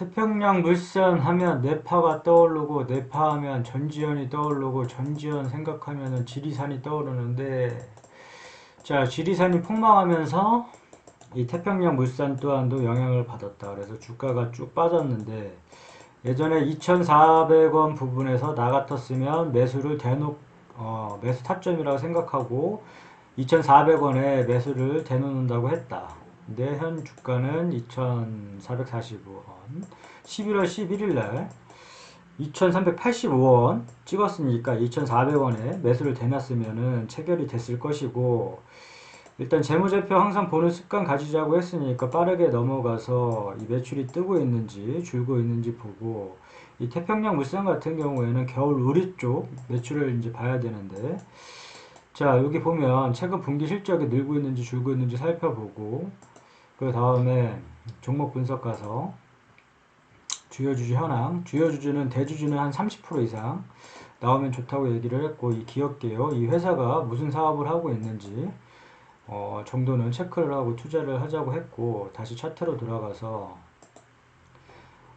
태평양 물산 하면 네파가 떠오르고 네파 하면 전지현이 떠오르고 전지현 생각하면은 지리산이 떠오르는데 자 지리산이 폭망하면서 이 태평양 물산 또한도 영향을 받았다. 그래서 주가가 쭉 빠졌는데 예전에 2,400원 부분에서 나 같았으면 매수를 대놓 어, 매수 타점이라고 생각하고 2,400원에 매수를 대놓는다고 했다. 근데 현 주가는 2,445원. 11월 11일 날 2,385원 찍었으니까 2,400원에 매수를 대놨으면은 체결이 됐을 것이고 일단 재무제표 항상 보는 습관 가지자고 했으니까 빠르게 넘어가서 이 매출이 뜨고 있는지 줄고 있는지 보고 이 태평양 물산 같은 경우에는 겨울 의류 쪽 매출을 이제 봐야 되는데 자 여기 보면 최근 분기 실적이 늘고 있는지 줄고 있는지 살펴보고 그 다음에 종목 분석 가서 주요 주주 현황 주요 주주는 대주주는 한 30% 이상 나오면 좋다고 얘기를 했고 이 기업계요 이 회사가 무슨 사업을 하고 있는지 어, 정도는 체크를 하고 투자를 하자고 했고 다시 차트로 돌아가서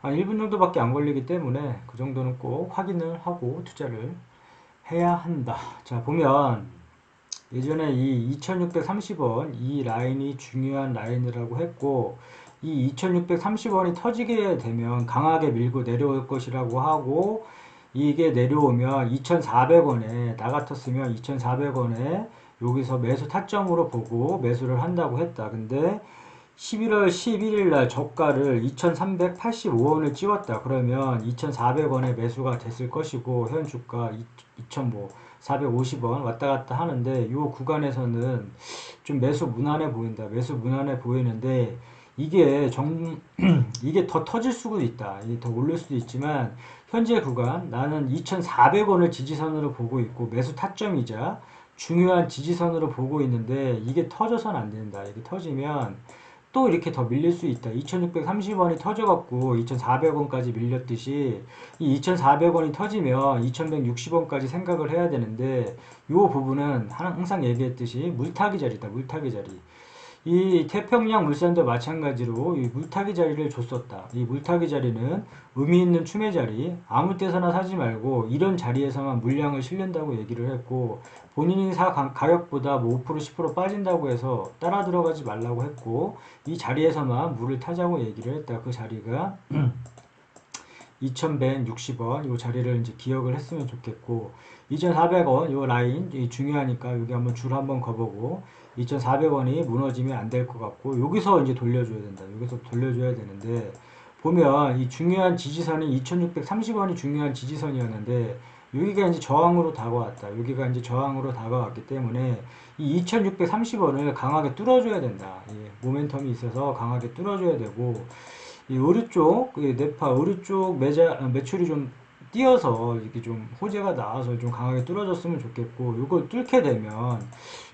한 1분 정도밖에 안 걸리기 때문에 그 정도는 꼭 확인을 하고 투자를 해야 한다. 자 보면 예전에 이 2630원 이 라인이 중요한 라인이라고 했고 이 2630원이 터지게 되면 강하게 밀고 내려올 것이라고 하고 이게 내려오면 2400원에 나 같았으면 2400원에 여기서 매수 타점으로 보고 매수를 한다고 했다. 근데 11월 11일 날 저가를 2385원을 찍었다. 그러면 2400원에 매수가 됐을 것이고 현 주가 2450원 왔다 갔다 하는데 이 구간에서는 좀 매수 무난해 보인다. 매수 무난해 보이는데 이게 정 이게 더 터질 수도 있다. 더 오를 수도 있지만 현재 구간 나는 2,400원을 지지선으로 보고 있고 매수 타점이자 중요한 지지선으로 보고 있는데 이게 터져선 안 된다. 이게 터지면 또 이렇게 더 밀릴 수 있다. 2630원이 터져갖고 2400원까지 밀렸듯이 이 2400원이 터지면 2160원까지 생각을 해야 되는데 이 부분은 항상 얘기했듯이 물타기 자리다. 물타기 자리. 이 태평양 물산도 마찬가지로 이 물타기 자리를 줬었다. 이 물타기 자리는 의미 있는 추매 자리, 아무 때서나 사지 말고 이런 자리에서만 물량을 실는다고 얘기를 했고 본인이 사 가- 가격보다 뭐 5% 10% 빠진다고 해서 따라 들어가지 말라고 했고 이 자리에서만 물을 타자고 얘기를 했다. 그 자리가 2160원 이 자리를 이제 기억을 했으면 좋겠고 2400원 이 라인 이 중요하니까 여기 한번 줄 한번 거보고 2,400원이 무너지면 안 될 것 같고 여기서 이제 돌려줘야 된다. 여기서 돌려줘야 되는데 보면 이 중요한 지지선이 2,630원이 중요한 지지선이었는데 여기가 이제 저항으로 다가왔다. 여기가 이제 저항으로 다가왔기 때문에 이 2,630원을 강하게 뚫어줘야 된다. 예, 모멘텀이 있어서 강하게 뚫어줘야 되고 이 의류 쪽, 그 네파 의류 쪽 매자 매출이 좀 뛰어서 이렇게 좀 호재가 나와서 좀 강하게 뚫어졌으면 좋겠고 이걸 뚫게 되면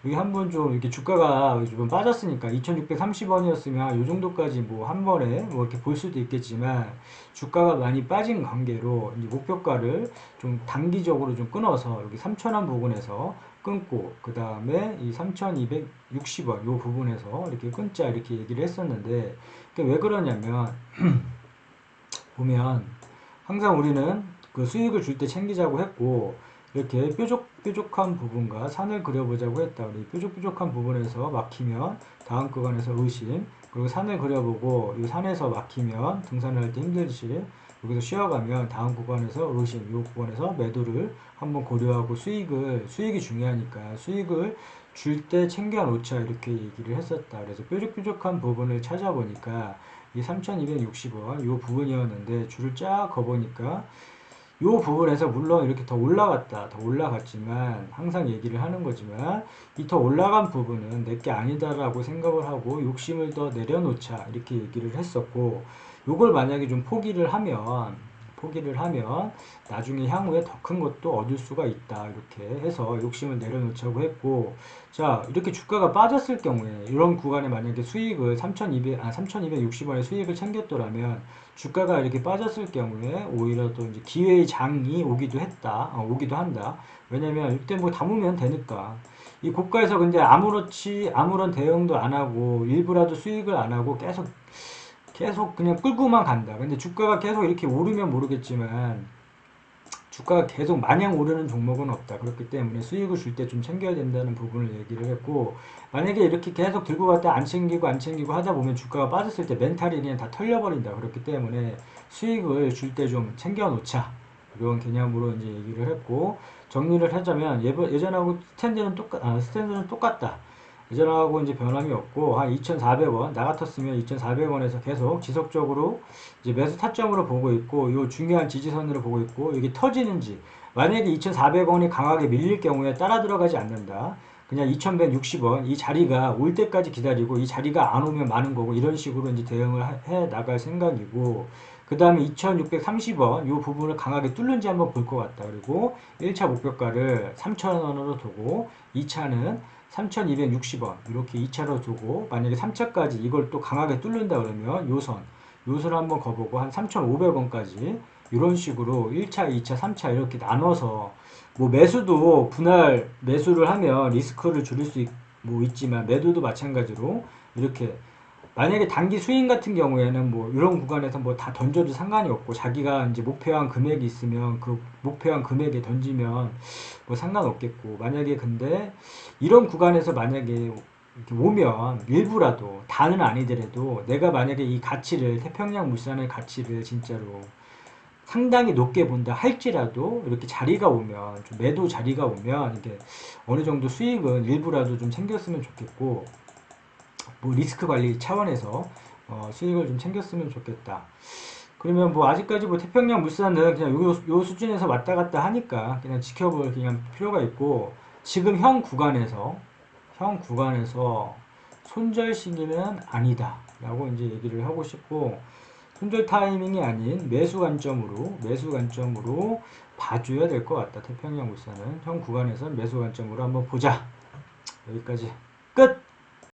여기 한번 좀 이렇게 주가가 좀 빠졌으니까 2630원이었으면 이 정도까지 뭐 한 번에 뭐 이렇게 볼 수도 있겠지만 주가가 많이 빠진 관계로 이제 목표가를 좀 단기적으로 좀 끊어서 여기 3,000원 부분에서 끊고 그 다음에 이 3,260원 이 부분에서 이렇게 끊자 이렇게 얘기를 했었는데 그게 왜 그러냐면 보면 항상 우리는 그 수익을 줄 때 챙기자고 했고 이렇게 뾰족 뾰족한 부분과 산을 그려보자고 했다. 우리 뾰족 뾰족한 부분에서 막히면 다음 구간에서 의심 그리고 산을 그려보고 이 산에서 막히면 등산을 할 때 힘들지 여기서 쉬어가면 다음 구간에서 의심 이 구간에서 매도를 한번 고려하고 수익을 수익이 중요하니까 수익을 줄 때 챙겨 놓자 이렇게 얘기를 했었다. 그래서 뾰족뾰족한 부분을 찾아보니까 이 3,260원 이 부분이었는데 줄을 쫙 거보니까 이 부분에서 물론 이렇게 더 올라갔다, 더 올라갔지만 항상 얘기를 하는 거지만 이 더 올라간 부분은 내게 아니다라고 생각을 하고 욕심을 더 내려놓자 이렇게 얘기를 했었고 요걸 만약에 좀 포기를 하면 포기를 하면 나중에 향후에 더 큰 것도 얻을 수가 있다 이렇게 해서 욕심을 내려놓자고 했고 자 이렇게 주가가 빠졌을 경우에 이런 구간에 만약에 수익을 3,200, 아 3,260원의 수익을 챙겼더라면 주가가 이렇게 빠졌을 경우에 오히려 또 이제 기회의 장이 오기도 했다, 어, 오기도 한다. 왜냐면 이때 뭐 담으면 되니까. 이 고가에서 근데 아무렇지 아무런 대응도 안 하고 일부라도 수익을 안 하고 계속 계속 그냥 끌고만 간다. 근데 주가가 계속 이렇게 오르면 모르겠지만 주가가 계속 마냥 오르는 종목은 없다. 그렇기 때문에 수익을 줄 때 좀 챙겨야 된다는 부분을 얘기를 했고 만약에 이렇게 계속 들고 갔다 안 챙기고 안 챙기고 하다 보면 주가가 빠졌을 때 멘탈이 그냥 다 털려버린다. 그렇기 때문에 수익을 줄 때 좀 챙겨 놓자. 이런 개념으로 이제 얘기를 했고 정리를 하자면 예전- 예전하고 스탠드는 똑같 아, 스탠드는 똑같다. 예전하고 이제 변함이 없고 한 2,400원 나 같았으면 2,400원에서 계속 지속적으로 이제 매수 타점으로 보고 있고 요 중요한 지지선으로 보고 있고 이게 터지는지 만약에 2,400원이 강하게 밀릴 경우에 따라 들어가지 않는다. 그냥 2,160원 이 자리가 올 때까지 기다리고 이 자리가 안 오면 많은 거고 이런 식으로 이제 대응을 하- 해 나갈 생각이고 그 다음에 2,630원 이 부분을 강하게 뚫는지 한번 볼 것 같다. 그리고 1차 목표가를 3,000원으로 두고 2차는 3,260원 이렇게 2차로 두고 만약에 3차까지 이걸 또 강하게 뚫는다 그러면 요선 요선을 한번 거보고 한 3,500원까지 이런 식으로 1차, 2차, 3차 이렇게 나눠서 뭐 매수도 분할 매수를 하면 리스크를 줄일 수 있, 뭐 있지만 매도도 마찬가지로 이렇게 만약에 단기 수익 같은 경우에는 뭐 이런 구간에서 뭐 다 던져도 상관이 없고 자기가 이제 목표한 금액이 있으면 그 목표한 금액에 던지면 뭐 상관없겠고 만약에 근데 이런 구간에서 만약에 오면 일부라도 다는 아니더라도 내가 만약에 이 가치를 태평양 물산의 가치를 진짜로 상당히 높게 본다 할지라도 이렇게 자리가 오면 좀 매도 자리가 오면 이게 어느 정도 수익은 일부라도 좀 챙겼으면 좋겠고 뭐 리스크 관리 차원에서 어, 수익을 좀 챙겼으면 좋겠다. 그러면 뭐 아직까지 뭐 태평양 물산은 그냥 요, 요 수준에서 왔다 갔다 하니까 그냥 지켜볼 그냥 필요가 있고 지금 형 구간에서 형 구간에서 손절 시기는 아니다 라고 이제 얘기를 하고 싶고 손절 타이밍이 아닌 매수 관점으로 매수 관점으로 봐줘야 될 것 같다. 태평양 물산은 형 구간에서 매수 관점으로 한번 보자. 여기까지. 끝